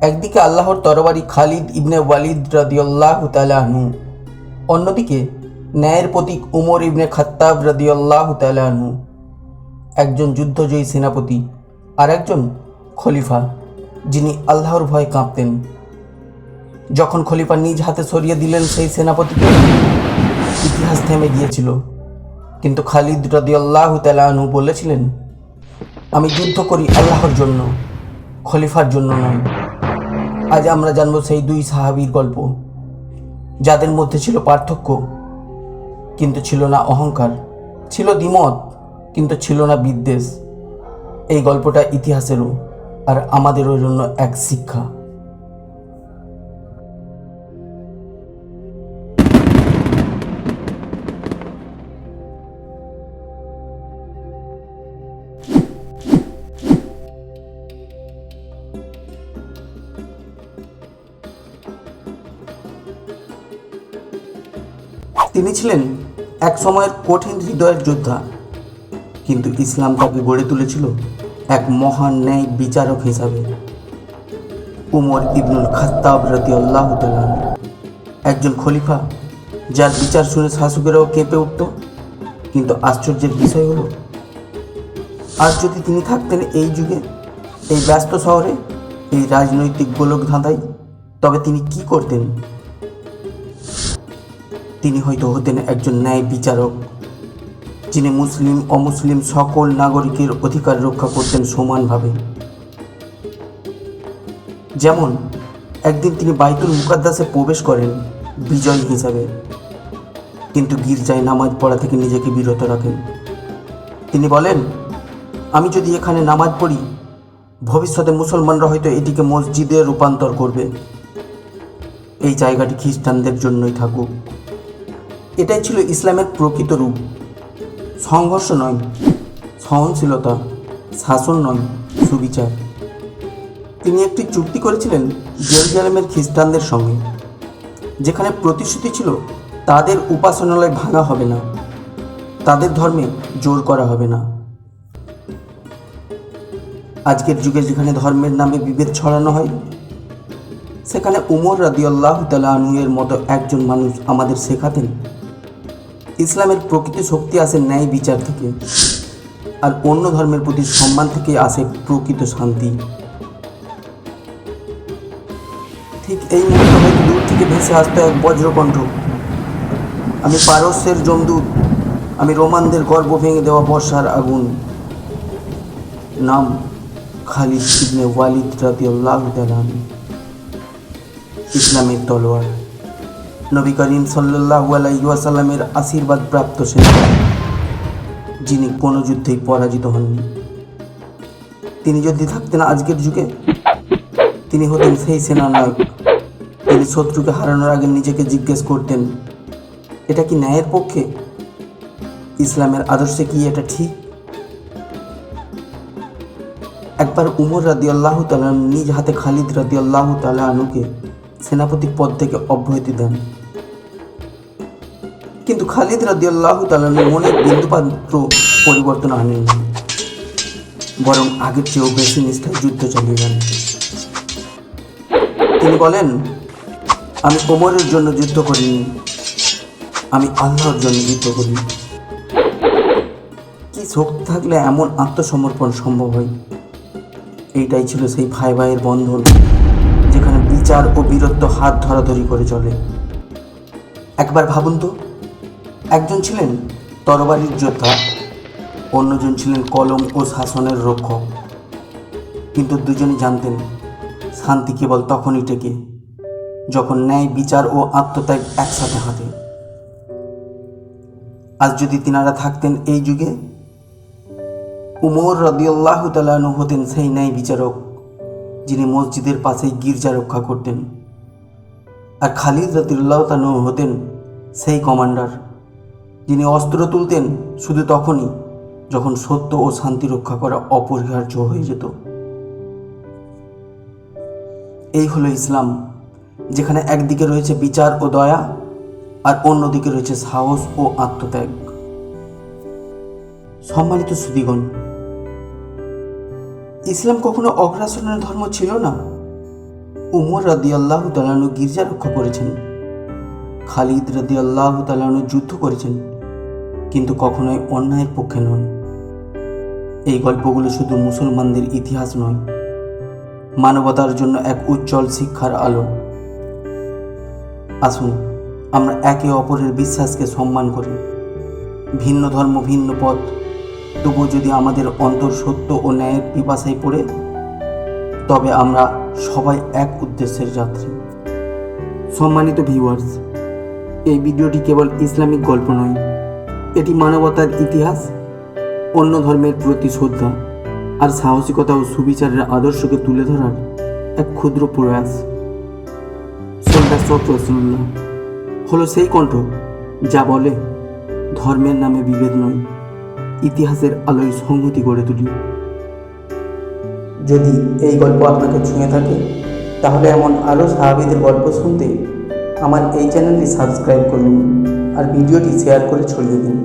একদিকে আল্লাহর তরবারি খালিদ ইবনে ওয়ালিদ রাদিয়াল্লাহ তালাহনু অন্যদিকে ন্যায়ের প্রতীক উমর ইবনে খাত্তাব রাদিয়াল্লাহ তালাহনু একজন যুদ্ধজয়ী সেনাপতি আর একজন খলিফা যিনি আল্লাহর ভয়ে কাঁপতেন। যখন খলিফা নিজ হাতে সরিয়ে দিলেন সেই সেনাপতিকে, ইতিহাস থেমে গিয়েছিল। কিন্তু খালিদ রদিয়াল্লাহ তালাহনু বলেছিলেন, আমি যুদ্ধ করি আল্লাহর জন্য, খলিফার জন্য নয়। আজ আমরা জানব সেই দুই সাহাবির গল্প। যাদের মধ্যে ছিল পার্থক্য, কিন্তু ছিল না অহংকার। ছিল দ্বিমত, কিন্তু ছিল না বিদ্বেষ। এই গল্পটা ইতিহাসেরও আর আমাদেরও জন্য এক শিক্ষা। তিনি ছিলেন এক সময়ের কঠিন হৃদয়ের যোদ্ধা। কিন্তু ইসলাম তাকে গড়ে তুলেছিল এক মহান ন্যায় বিচারক হিসাবে। উমর ইবনুল খাত্তাব রতি আল্লাহ একজন খলিফা, যার বিচার শুনে শাসকেরাও কেঁপে উঠত। কিন্তু আশ্চর্যের বিষয় হলো আজ যদি তিনি থাকতেন এই যুগে, এই ব্যস্ত শহরে, এই রাজনৈতিক গোলক ধাঁধায় তবে তিনি কি করতেন? তিনি হয়তো হতেন একজন ন্যায় বিচারক, যিনি মুসলিম, অমুসলিম সকল নাগরিকের অধিকার রক্ষা করতেন সমানভাবে। যেমন, একদিন তিনি বাইতুল মুকাদ্দাসে প্রবেশ করেন বিজয় হিসাবে, কিন্তু গির্জায় নামাজ পড়া থেকে নিজেকে বিরত রাখেন। তিনি বলেন, আমি যদি এখানে নামাজ পড়ি, ভবিষ্যতে মুসলমানরা হয়তো এটিকে মসজিদে রূপান্তর করবে। এই জায়গাটি খ্রিস্টানদের জন্যই থাকুক। এটাই ছিল ইসলামের প্রকৃত রূপ। সংঘর্ষ নয়, সহনশীলতা, শাসন নয়, সুবিচার। তিনি একটি চুক্তি করেছিলেন জেরুজালেমের খ্রিস্টানদের সঙ্গে, যেখানে প্রতিশ্রুতি ছিল, তাদের উপাসনালয় ভাঙা হবে না, তাদের ধর্মে জোর করা হবে না। আজকের যুগে যেখানে ধর্মের নামে বিভেদ ছড়ানো হয়, সেখানে উমর রাদিয়াল্লাহ তালাহুয়ের মতো একজন মানুষ আমাদের শেখাতেন ইসলামের প্রকৃত শক্তি আসে ন্যায় বিচার থেকে, আর অন্য ধর্মের প্রতি সম্মান থেকে আসে প্রকৃত শান্তি। ঠিক এই মুহূর্তে দূর থেকে ভেসে আসতে এক বজ্রকণ্ঠ। আমি পারস্যের জমদূত, আমি রোমানদের গর্ব ভেঙে দেওয়া বর্ষার আগুন। নাম খালিদ ইবনে ওয়ালিদ রাদিয়াল্লাহু তাআলা ইসলামের তলোয়ার। নবী করিম সাল্লাল্লাহু আলাইহি ওয়াসাল্লামের আশীর্বাদ প্রাপ্ত সেনা যিনি কোনো যুদ্ধেই পরাজিত হননি। তিনি যদি থাকতেন আজকের যুগে, তিনি হতেন সেই সেনানায়ক। তিনি শত্রুকে হারানোর আগে নিজেকে জিজ্ঞেস করতেন, এটা কি ন্যায়ের পক্ষে? ইসলামের আদর্শে কি এটা ঠিক? একবার উমর রাদি আল্লাহ তালা নিজ হাতে খালিদ রাদি আল্লাহ তালা আনুকে সেনাপতির পদ থেকে অব্যাহতি দেন। কিন্তু খালিদ রাদি আল্লাহ তালানুর মনের বিন্দুপাত্র পরিবর্তন আনেননি বরং আগের চেয়েও বেশি নিষ্ঠায় যুদ্ধ চালিয়ে যান। তিনি বলেন, আমি কোমরের জন্য যুদ্ধ করিনি, আমি আল্লাহর জন্য যুদ্ধ করি কি শক্তি থাকলে এমন আত্মসমর্পণ সম্ভব হয়? এইটাই ছিল সেই ভাই ভাইয়ের বন্ধন, যেখানে বিচার ও বীরত্ব হাত ধরাধরি করে চলে। একবার ভাবুন তো একজন ছিলেন তরবারির যোদ্ধা, অন্যজন ছিলেন কলম ও শাসনের রক্ষক। কিন্তু দুজনই জানতেন, শান্তি কেবল তখনই টেকে যখন ন্যায়, বিচার ও আত্মত্যাগ একসাথে হাতে আজ যদি তিনারা থাকতেন এই যুগে, উমর রদিয়াল্লাহ তালানু হতেন সেই ন্যায় বিচারক, যিনি মসজিদের পাশেই গির্জা রক্ষা করতেন। আর খালিদ রদিউল্লাহ তানু হতেন সেই কমান্ডার। যিনি অস্ত্র তুলতেন শুধু তখনই যখন সত্য ও শান্তি রক্ষা করা অপরিহার্য হয়ে যেত। এই হলো ইসলাম, যেখানে একদিকে রয়েছে বিচার ও দয়া আর অন্যদিকে রয়েছে সাহস ও আত্মত্যাগ। সম্মানিত সুদীগণ ইসলাম কখনো অগ্রাসনের ধর্ম ছিল না? উমর রাদি আল্লাহ তালানু গির্জা রক্ষা করেছেন, খালিদ রাদি আল্লাহ তালানু যুদ্ধ করেছেন। কিন্তু কখনোই অন্যায়ের পক্ষে নন এই গল্পগুলো শুধু মুসলমানদের ইতিহাস নয়, মানবতার জন্য এক উজ্জ্বল শিক্ষার আলো। আসুন, আমরা একে অপরের বিশ্বাসকে সম্মান করি। ভিন্ন ধর্ম, ভিন্ন পথ, তবুও যদি আমাদের অন্তর সত্য ও ন্যায়ের পিপাসায় পড়ে, তবে আমরা সবাই এক উদ্দেশ্যের যাত্রী। সম্মানিত ভিউয়ার্স, এই ভিডিওটি কেবল ইসলামিক গল্প নয় এটি মানবতার ইতিহাস, অন্য ধর্মের প্রতি শ্রদ্ধা আর সাহসিকতা ও সুবিচারের আদর্শকে তুলে ধরার এক ক্ষুদ্র প্রয়াস। সোলডার্স অফ রসুল্লাহ হলো সেই কণ্ঠ যা বলে, ধর্মের নামে বিভেদ নয়, ইতিহাসের আলোয় সংহতি গড়ে তুলি। যদি এই গল্প আপনাকে ছুঁয়ে থাকে, তাহলে এমন আরও সাহাবিদের গল্প শুনতে আমার এই চ্যানেলটি সাবস্ক্রাইব করুন। আর ভিডিওটি শেয়ার করে ছড়িয়ে দিন।